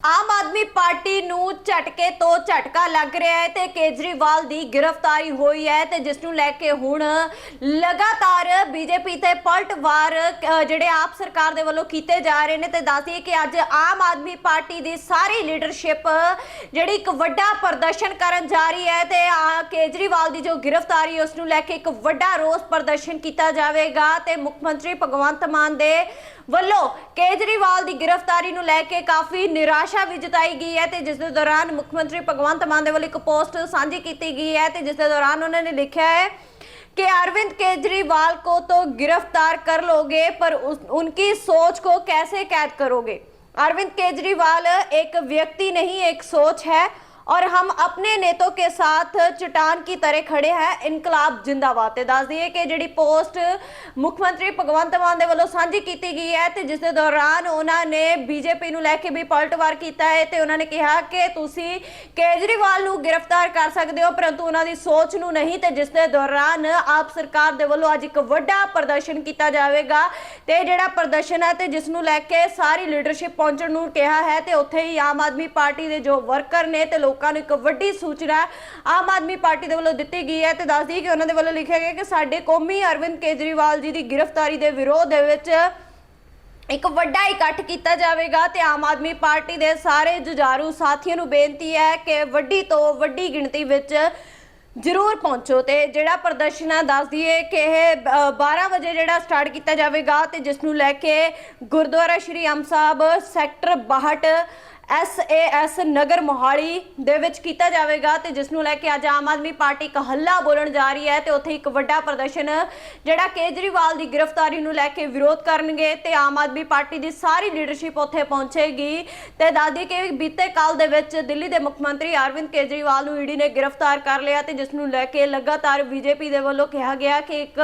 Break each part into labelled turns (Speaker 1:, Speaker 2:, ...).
Speaker 1: Aam Aadmi party ਨੂੰ ਝਟਕੇ ਤੋਂ ਝਟਕਾ ਲੱਗ ਰਿਹਾ ਹੈ ਤੇ ਕੇਜਰੀਵਾਲ ਦੀ ਗ੍ਰਿਫਤਾਰੀ ਹੋਈ ਹੈ ਤੇ ਜਿਸ ਨੂੰ ਲੈ ਕੇ ਹੁਣ ਲਗਾਤਾਰ ਬੀਜੇਪੀ ਤੇ ਪਲਟਵਾਰ ਅ, ਜਿਹੜੇ ਆਪ ਸਰਕਾਰ ਦੇ ਵੱਲੋਂ ਕੀਤੇ ਜਾ ਰਹੇ ਨੇ ਤੇ ਦੱਸਦੀ ਕਿ ਅੱਜ ਆਮ ਆਦਮੀ ਪਾਰਟੀ ਦੀ ਸਾਰੀ ਲੀਡਰਸ਼ਿਪ ਜਿਹੜੀ ਇੱਕ ਵੱਡਾ ਪ੍ਰਦਰਸ਼ਨ ਕਰਨ ਜਾ ਰਹੀ ਹੈ ਤੇ ਕੇਜਰੀਵਾਲ ਦੀ ਜੋ ਗ੍ਰਿਫਤਾਰੀ ਉਸ ਨੂੰ ਲੈ ਕੇ ਇੱਕ ਵੱਡਾ ਰੋਸ ਪ੍ਰਦਰਸ਼ਨ ਕੀਤਾ ਜਾਵੇਗਾ ਤੇ ਮੁੱਖ ਮੰਤਰੀ ਭਗਵੰਤ ਮਾਨ ਦੇ ਵੱਲੋਂ ਕੇਜਰੀਵਾਲ ਦੀ ਗ੍ਰਿਫਤਾਰੀ ਨੂੰ ਲੈ ਕੇ ਕਾਫੀ ਨਿਰਾਸ਼ ਵੀ ਜਤਾਈ ਗਈ ਹੈ ਤੇ ਜਿਸ ਦੇ ਦੌਰਾਨ ਮੁੱਖ ਮੰਤਰੀ ਭਗਵੰਤ ਮਾਨ ਦੇ ਵੱਲੋਂ ਇੱਕ ਪੋਸਟ ਸਾਂਝੀ ਕੀਤੀ ਗਈ ਹੈ ਤੇ ਜਿਸ ਦੇ ਦੌਰਾਨ ਉਹਨਾਂ ਨੇ ਲਿਖਿਆ ਹੈ कि अरविंद केजरीवाल को तो गिरफ्तार कर लोगे पर उस, उनकी सोच को कैसे कैद करोगे अरविंद केजरीवाल एक व्यक्ति नहीं एक सोच है और हम अपने नेतों के साथ चट्टान की तरह खड़े हैं ਇਨਕਲਾਬ ਜਿੰਦਾਬਾਦ ਤੇ ਦੱਸ ਦਈਏ ਕਿ ਜਿਹੜੀ ਪੋਸਟ ਮੁੱਖ ਮੰਤਰੀ ਭਗਵੰਤ ਮਾਨ ਦੇ ਵੱਲੋਂ ਸਾਂਝੀ ਕੀਤੀ ਗਈ ਹੈ ਤੇ ਜਿਸ ਦੇ ਦੌਰਾਨ ਉਹਨਾਂ ਨੇ ਬੀਜੇਪੀ ਨੂੰ ਲੈ ਕੇ ਵੀ ਪਲਟਵਾਰ ਕੀਤਾ ਹੈ ਤੇ ਉਹਨਾਂ ਨੇ ਕਿਹਾ ਕਿ ਤੁਸੀਂ ਕੇਜਰੀਵਾਲ ਨੂੰ ਗ੍ਰਿਫਤਾਰ ਕਰ ਸਕਦੇ ਹੋ ਪਰੰਤੂ ਉਹਨਾਂ ਦੀ ਸੋਚ ਨੂੰ ਨਹੀਂ ਤੇ ਜਿਸ ਦੇ ਦੌਰਾਨ ਆਪ ਸਰਕਾਰ ਦੇ ਵੱਲੋਂ ਅੱਜ ਇੱਕ ਵੱਡਾ ਪ੍ਰਦਰਸ਼ਨ ਕੀਤਾ ਜਾਵੇਗਾ ਤੇ ਜਿਹੜਾ ਪ੍ਰਦਰਸ਼ਨ ਹੈ ਤੇ ਜਿਸ ਨੂੰ ਲੈ ਕੇ ਸਾਰੀ ਲੀਡਰਸ਼ਿਪ ਪਹੁੰਚਣ ਨੂੰ ਕਿਹਾ ਹੈ ਤੇ ਉੱਥੇ ਹੀ ਆਮ ਆਦਮੀ ਪਾਰਟੀ ਦੇ ਜੋ ਵਰਕਰ ਨੇ ਤੇ ਲੋਕਾਂ ਨੂੰ ਇੱਕ ਵੱਡੀ ਸੂਚਨਾ ਆਮ ਆਦਮੀ ਪਾਰਟੀ ਦੇ ਵੱਲੋਂ ਦਿੱਤੀ ਗਈ ਹੈ ਤੇ ਦੱਸਦੀ ਕਿ ਉਹਨਾਂ ਦੇ ਵੱਲੋਂ ਲਿਖਿਆ ਗਿਆ ਕਿ ਸਾਡੇ ਕੌਮੀ ਅਰਵਿੰਦ ਕੇਜਰੀਵਾਲ ਜੀ ਦੀ ਗ੍ਰਿਫਤਾਰੀ ਦੇ ਵਿਰੋਧ ਦੇ ਵਿੱਚ ਇੱਕ ਵੱਡਾ ਇਕੱਠ ਕੀਤਾ ਜਾਵੇਗਾ ਤੇ ਆਮ ਆਦਮੀ ਪਾਰਟੀ ਦੇ ਸਾਰੇ ਜੁਝਾਰੂ ਸਾਥੀਆਂ ਨੂੰ ਬੇਨਤੀ ਹੈ ਕਿ ਵੱਡੀ ਤੋਂ ਵੱਡੀ ਗਿਣਤੀ ਵਿੱਚ ਜ਼ਰੂਰ ਪਹੁੰਚੋ ਤੇ ਜਿਹੜਾ ਪ੍ਰਦਰਸ਼ਨ ਹੈ ਦੱਸ ਦਈਏ ਕਿ ਇਹ ਅ, 12 ਵਜੇ ਜਿਹੜਾ ਸਟਾਰਟ ਕੀਤਾ ਜਾਵੇਗਾ ਤੇ ਜਿਸ ਨੂੰ ਲੈ ਕੇ ਗੁਰਦੁਆਰਾ ਸ਼੍ਰੀ ਅੰਬ ਸਾਹਿਬ ਸੈਕਟਰ 62 ਐਸ ਨਗਰ ਮੋਹਾਲੀ ਦੇ ਵਿੱਚ ਕੀਤਾ ਜਾਵੇਗਾ ਤੇ ਜਿਸ ਨੂੰ ਲੈ ਕੇ ਅੱਜ ਆਮ ਆਦਮੀ ਪਾਰਟੀ ਇੱਕ ਹੱਲਾ ਬੋਲਣ ਜਾ ਰਹੀ ਹੈ ਤੇ ਉੱਥੇ ਇੱਕ ਵੱਡਾ ਪ੍ਰਦਰਸ਼ਨ, ਜਿਹੜਾ ਕੇਜਰੀਵਾਲ ਦੀ ਗ੍ਰਿਫਤਾਰੀ ਨੂੰ ਲੈ ਕੇ ਵਿਰੋਧ ਕਰਨਗੇ ਤੇ ਆਮ ਆਦਮੀ ਪਾਰਟੀ ਦੀ ਸਾਰੀ ਲੀਡਰਸ਼ਿਪ ਉੱਥੇ ਪਹੁੰਚੇਗੀ। ਤੇ ਦਾਦੀ ਕਿ ਬੀਤੇ ਕਾਲ ਦੇ ਵਿੱਚ ਦਿੱਲੀ ਦੇ ਮੁੱਖ ਮੰਤਰੀ ਅਰਵਿੰਦ ਕੇਜਰੀਵਾਲ ਨੂੰ ਈਡੀ ਨੇ ਗ੍ਰਿਫਤਾਰ ਕਰ ਲਿਆ ਤੇ ਜਿਸ ਨੂੰ ਲੈ ਕੇ ਲਗਾਤਾਰ ਬੀਜੇਪੀ ਦੇ ਵੱਲੋਂ ਕਿਹਾ ਗਿਆ ਕਿ ਇੱਕ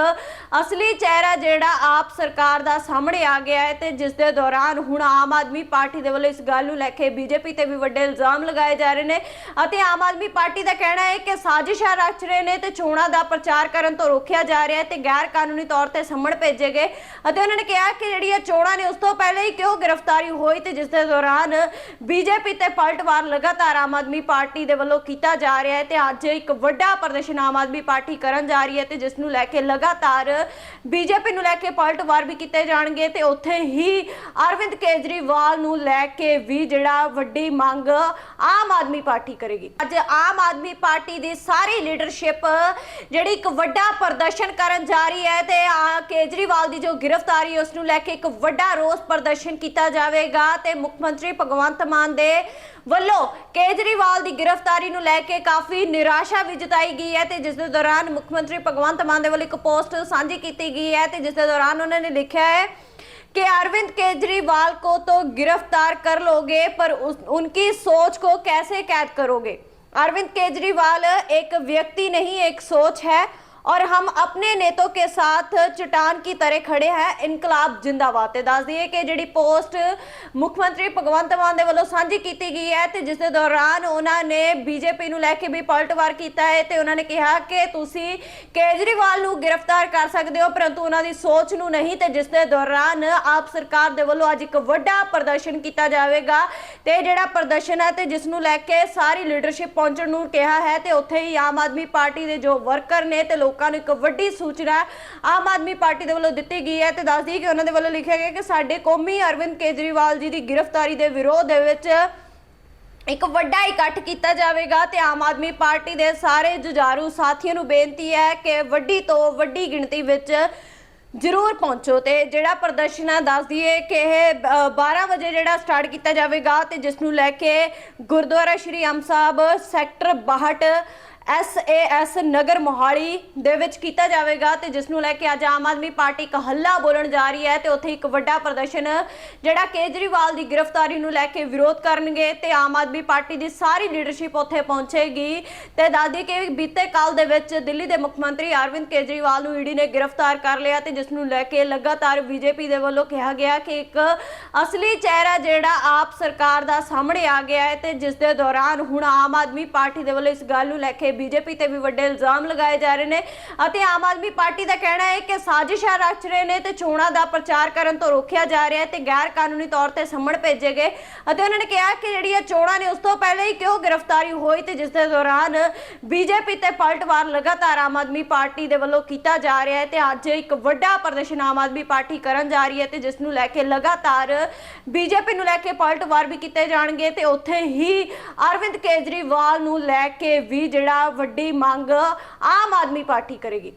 Speaker 1: ਅਸਲੀ ਚਿਹਰਾ ਜਿਹੜਾ ਆਪ ਸਰਕਾਰ ਦਾ ਸਾਹਮਣੇ ਆ ਗਿਆ ਹੈ ਤੇ ਜਿਸ ਦੇ ਦੌਰਾਨ ਹੁਣ ਆਮ ਆਦਮੀ ਪਾਰਟੀ ਦੇ ਵੱਲੋਂ ਇਸ ਗੱਲ ਨੂੰ ਲੈ ਕੇ ਬੀਜੇਪੀ ਤੇ ਵੀ ਵੱਡੇ ਇਲਜ਼ਾਮ ਲਗਾਏ ਜਾ ਰਹੇ ਨੇ ਅਤੇ ਆਮ ਆਦਮੀ ਪਾਰਟੀ ਦਾ ਕਹਿਣਾ ਹੈ ਕਿ ਸਾਜ਼ਿਸ਼ਾਂ ਰਚ ਰਹੇ ਨੇ ਤੇ ਚੋਣਾਂ ਦਾ ਪ੍ਰਚਾਰ ਕਰਨ ਤੋਂ ਰੋਕਿਆ ਜਾ ਰਿਹਾ ਹੈ ਤੇ ਗੈਰ ਕਾਨੂੰਨੀ ਤੌਰ ਤੇ ਸੰਮਣ ਭੇਜੇ ਗਏ ਅਤੇ ਉਹਨਾਂ ਨੇ ਕਿਹਾ ਕਿ ਜਿਹੜੀਆਂ ਚੋਣਾਂ ਨੇ ਉਸ ਤੋਂ ਪਹਿਲੇ ਹੀ ਕਿਉਂ ਗ੍ਰਿਫਤਾਰੀ ਹੋਈ ਤੇ ਜਿਸ ਦੇ ਦੌਰਾਨ ਬੀਜੇਪੀ ਤੇ ਪਲਟਵਾਰ ਲਗਾਤਾਰ ਆਮ ਆਦਮੀ ਪਾਰਟੀ ਦੇ ਵੱਲੋਂ ਕੀਤਾ ਜਾ ਰਿਹਾ ਹੈ ਤੇ ਅੱਜ ਇੱਕ ਵੱਡਾ ਪ੍ਰਦਰਸ਼ਨ ਆਮ ਆਦਮੀ ਪਾਰਟੀ ਕਰਨ ਜਾ ਰਹੀ ਹੈ ਤੇ ਜਿਸ ਨੂੰ ਲੈ ਕੇ ਲਗਾਤਾਰ ਬੀਜੇਪੀ ਨੂੰ ਲੈ ਕੇ ਪਲਟਵਾਰ ਵੀ ਕੀਤੇ ਜਾਣਗੇ ਤੇ ਉੱਥੇ ਹੀ ਅਰਵਿੰਦ ਕੇਜਰੀਵਾਲ ਨੂੰ ਲੈ ਕੇ ਵੀ ਜਿਹੜਾ ਵੱਡੀ ਮੰਗ ਆਮ ਆਦਮੀ ਪਾਰਟੀ ਕਰੇਗੀ। ਅੱਜ ਆਮ ਆਦਮੀ ਪਾਰਟੀ ਦੀ ਸਾਰੀ ਲੀਡਰਸ਼ਿਪ ਜਿਹੜੀ ਇੱਕ ਵੱਡਾ ਪ੍ਰਦਰਸ਼ਨ ਕਰਨ ਜਾ ਰਹੀ ਹੈ ਤੇ ਕੇਜਰੀਵਾਲ ਦੀ ਜੋ ਗ੍ਰਿਫਤਾਰੀ ਉਸ ਨੂੰ ਲੈ ਕੇ ਇੱਕ ਵੱਡਾ ਰੋਸ ਪ੍ਰਦਰਸ਼ਨ ਕੀਤਾ ਜਾਵੇਗਾ ਤੇ ਮੁੱਖ ਮੰਤਰੀ ਭਗਵੰਤ ਮਾਨ ਦੇ ਵੱਲੋਂ ਕੇਜਰੀਵਾਲ ਦੀ ਗ੍ਰਿਫਤਾਰੀ ਨੂੰ ਲੈ ਕੇ ਕਾਫੀ ਨਿਰਾਸ਼ਾ ਵੀ ਜਤਾਈ ਗਈ ਹੈ ਤੇ ਜਿਸ ਦੇ ਦੌਰਾਨ ਮੁੱਖ ਮੰਤਰੀ ਭਗਵੰਤ ਮਾਨ ਦੇ ਵੱਲੋਂ ਇੱਕ ਪੋਸਟ ਸਾਂਝੀ ਕੀਤੀ ਗਈ ਹੈ ਤੇ ਜਿਸ ਦੇ ਦੌਰਾਨ ਉਹਨਾਂ ਨੇ ਲਿਖਿਆ ਹੈ कि अरविंद केजरीवाल को तो गिरफ़्तार कर लोगे, पर उनकी सोच को कैसे कैद करोगे? अरविंद केजरीवाल एक व्यक्ति नहीं, एक सोच है। और हम अपने नेतों के साथ चट्टान की तरह खड़े हैं ਇਨਕਲਾਬ ਜਿੰਦਾਬਾਦ ਤੇ ਦੱਸ ਦਈਏ ਕਿ ਜਿਹੜੀ ਪੋਸਟ ਮੁੱਖ ਮੰਤਰੀ ਭਗਵੰਤ ਮਾਨ ਦੇ ਵੱਲੋਂ ਸਾਂਝੀ ਕੀਤੀ ਗਈ ਹੈ ਤੇ ਜਿਸ ਦੇ ਦੌਰਾਨ ਉਹਨਾਂ ਨੇ ਬੀਜੇਪੀ ਨੂੰ ਲੈ ਕੇ ਵੀ ਪਲਟਵਾਰ ਕੀਤਾ ਹੈ ਤੇ ਉਹਨਾਂ ਨੇ ਕਿਹਾ ਕਿ ਤੁਸੀਂ ਕੇਜਰੀਵਾਲ ਨੂੰ ਗ੍ਰਿਫਤਾਰ ਕਰ ਸਕਦੇ ਹੋ ਪਰੰਤੂ ਉਹਨਾਂ ਦੀ ਸੋਚ ਨੂੰ ਨਹੀਂ ਤੇ ਜਿਸ ਦੇ ਦੌਰਾਨ ਆਪ ਸਰਕਾਰ ਦੇ ਵੱਲੋਂ ਅੱਜ ਇੱਕ ਵੱਡਾ ਪ੍ਰਦਰਸ਼ਨ ਕੀਤਾ ਜਾਵੇਗਾ ਤੇ ਜਿਹੜਾ ਪ੍ਰਦਰਸ਼ਨ ਹੈ ਤੇ ਜਿਸ ਨੂੰ ਲੈ ਕੇ ਸਾਰੀ ਲੀਡਰਸ਼ਿਪ ਪਹੁੰਚਣ ਨੂੰ ਕਿਹਾ ਹੈ ਤੇ ਉੱਥੇ ਹੀ ਆਮ ਆਦਮੀ ਪਾਰਟੀ ਦੇ ਜੋ ਵਰਕਰ ਨੇ ਤੇ ਲੋਕਾਂ ਲੋਕਾਂ ਨੂੰ ਇੱਕ ਵੱਡੀ ਸੂਚਨਾ ਆਮ ਆਦਮੀ ਪਾਰਟੀ ਦੇ ਵੱਲੋਂ ਦਿੱਤੀ ਗਈ ਹੈ ਤੇ ਦੱਸ ਦਈਏ ਕਿ ਉਹਨਾਂ ਦੇ ਵੱਲੋਂ ਲਿਖਿਆ ਗਿਆ ਕਿ ਸਾਡੇ ਕੌਮੀ ਅਰਵਿੰਦ ਕੇਜਰੀਵਾਲ ਜੀ ਦੀ ਗ੍ਰਿਫਤਾਰੀ ਦੇ ਵਿਰੋਧ ਦੇ ਵਿੱਚ ਇੱਕ ਵੱਡਾ ਇਕੱਠ ਕੀਤਾ ਜਾਵੇਗਾ ਤੇ ਆਮ ਆਦਮੀ ਪਾਰਟੀ ਦੇ ਸਾਰੇ ਜੁਝਾਰੂ ਸਾਥੀਆਂ ਨੂੰ ਬੇਨਤੀ ਹੈ ਕਿ ਵੱਡੀ ਤੋਂ ਵੱਡੀ ਗਿਣਤੀ ਵਿੱਚ ਜ਼ਰੂਰ ਪਹੁੰਚੋ ਤੇ ਜਿਹੜਾ ਪ੍ਰਦਰਸ਼ਨ ਹੈ ਦੱਸ ਦਈਏ ਕਿ ਇਹ ਅ, 12 ਵਜੇ ਜਿਹੜਾ ਸਟਾਰਟ ਕੀਤਾ ਜਾਵੇਗਾ ਤੇ ਜਿਸ ਨੂੰ ਲੈ ਕੇ ਗੁਰਦੁਆਰਾ ਸ਼੍ਰੀ ਅੰਬ ਸਾਹਿਬ ਸੈਕਟਰ 62 ਐਸ ਨਗਰ ਮੋਹਾਲੀ ਦੇ ਵਿੱਚ ਕੀਤਾ ਜਾਵੇਗਾ ਤੇ ਜਿਸ ਨੂੰ ਲੈ ਕੇ ਅੱਜ ਆਮ ਆਦਮੀ ਪਾਰਟੀ ਇੱਕ ਹੱਲਾ ਬੋਲਣ ਜਾ ਰਹੀ ਹੈ ਤੇ ਉੱਥੇ ਇੱਕ ਵੱਡਾ ਪ੍ਰਦਰਸ਼ਨ ਜਿਹੜਾ ਕੇਜਰੀਵਾਲ ਦੀ ਗ੍ਰਿਫਤਾਰੀ ਨੂੰ ਲੈ ਕੇ ਵਿਰੋਧ ਕਰਨਗੇ ਤੇ ਆਮ ਆਦਮੀ ਪਾਰਟੀ ਦੀ ਸਾਰੀ ਲੀਡਰਸ਼ਿਪ ਉੱਥੇ ਪਹੁੰਚੇਗੀ। ਤੇ ਦਾਦੀ ਕਿ ਬੀਤੇ ਕਾਲ ਦੇ ਵਿੱਚ ਦਿੱਲੀ ਦੇ ਮੁੱਖ ਮੰਤਰੀ ਅਰਵਿੰਦ ਕੇਜਰੀਵਾਲ ਨੂੰ ਈਡੀ ਨੇ ਗ੍ਰਿਫਤਾਰ ਕਰ ਲਿਆ ਤੇ ਜਿਸ ਨੂੰ ਲੈ ਕੇ ਲਗਾਤਾਰ ਬੀਜੇਪੀ ਦੇ ਵੱਲੋਂ ਕਿਹਾ ਗਿਆ ਕਿ ਇੱਕ ਅਸਲੀ ਚਿਹਰਾ ਜਿਹੜਾ ਆਪ ਸਰਕਾਰ ਦਾ ਸਾਹਮਣੇ ਆ ਗਿਆ ਹੈ ਤੇ ਜਿਸ ਦੇ ਦੌਰਾਨ ਹੁਣ ਆਮ ਆਦਮੀ ਪਾਰਟੀ ਦੇ ਵੱਲੋਂ ਇਸ ਗੱਲ ਨੂੰ ਲੈ ਕੇ ਬੀਜੇਪੀ ਤੇ ਵੀ ਵੱਡੇ ਇਲਜ਼ਾਮ ਲਗਾਏ ਜਾ ਰਹੇ ਨੇ ਅਤੇ ਆਮ ਆਦਮੀ ਪਾਰਟੀ ਦਾ ਕਹਿਣਾ ਹੈ ਕਿ ਸਾਜ਼ਿਸ਼ਾਂ ਰਚ ਰਹੇ ਨੇ ਤੇ ਚੋਣਾਂ ਦਾ ਪ੍ਰਚਾਰ ਕਰਨ ਤੋਂ ਰੋਕਿਆ ਜਾ ਰਿਹਾ ਹੈ ਤੇ ਗੈਰ ਕਾਨੂੰਨੀ ਤੌਰ ਤੇ ਸੰਮਣ ਭੇਜੇ ਗਏ ਅਤੇ ਉਹਨਾਂ ਨੇ ਕਿਹਾ ਕਿ ਜਿਹੜੀਆਂ ਚੋਣਾਂ ਨੇ ਉਸ ਤੋਂ ਪਹਿਲਾਂ ਹੀ ਕਿਉਂ ਗ੍ਰਿਫਤਾਰੀ ਹੋਈ ਤੇ ਜਿਸ ਦੇ ਦੌਰਾਨ ਬੀਜੇਪੀ ਤੇ ਪਲਟਵਾਰ ਲਗਾਤਾਰ ਆਮ ਆਦਮੀ ਪਾਰਟੀ ਦੇ ਵੱਲੋਂ ਕੀਤਾ ਜਾ ਰਿਹਾ ਹੈ ਤੇ ਅੱਜ ਇੱਕ ਵੱਡਾ ਪ੍ਰਦਰਸ਼ਨ ਆਮ ਆਦਮੀ ਪਾਰਟੀ ਕਰਨ ਜਾ ਰਹੀ ਹੈ ਤੇ ਜਿਸ ਨੂੰ ਲੈ ਕੇ ਲਗਾਤਾਰ ਬੀਜੇਪੀ ਨੂੰ ਲੈ ਕੇ ਪਲਟਵਾਰ ਵੀ ਕੀਤੇ ਜਾਣਗੇ ਤੇ ਉੱਥੇ ਹੀ ਅਰਵਿੰਦ ਕੇਜਰੀਵਾਲ ਨੂੰ ਲੈ ਕੇ ਵੀ ਜਿਹੜਾ ਵੱਡੀ ਮੰਗ ਆਮ ਆਦਮੀ ਪਾਰਟੀ ਕਰੇਗੀ।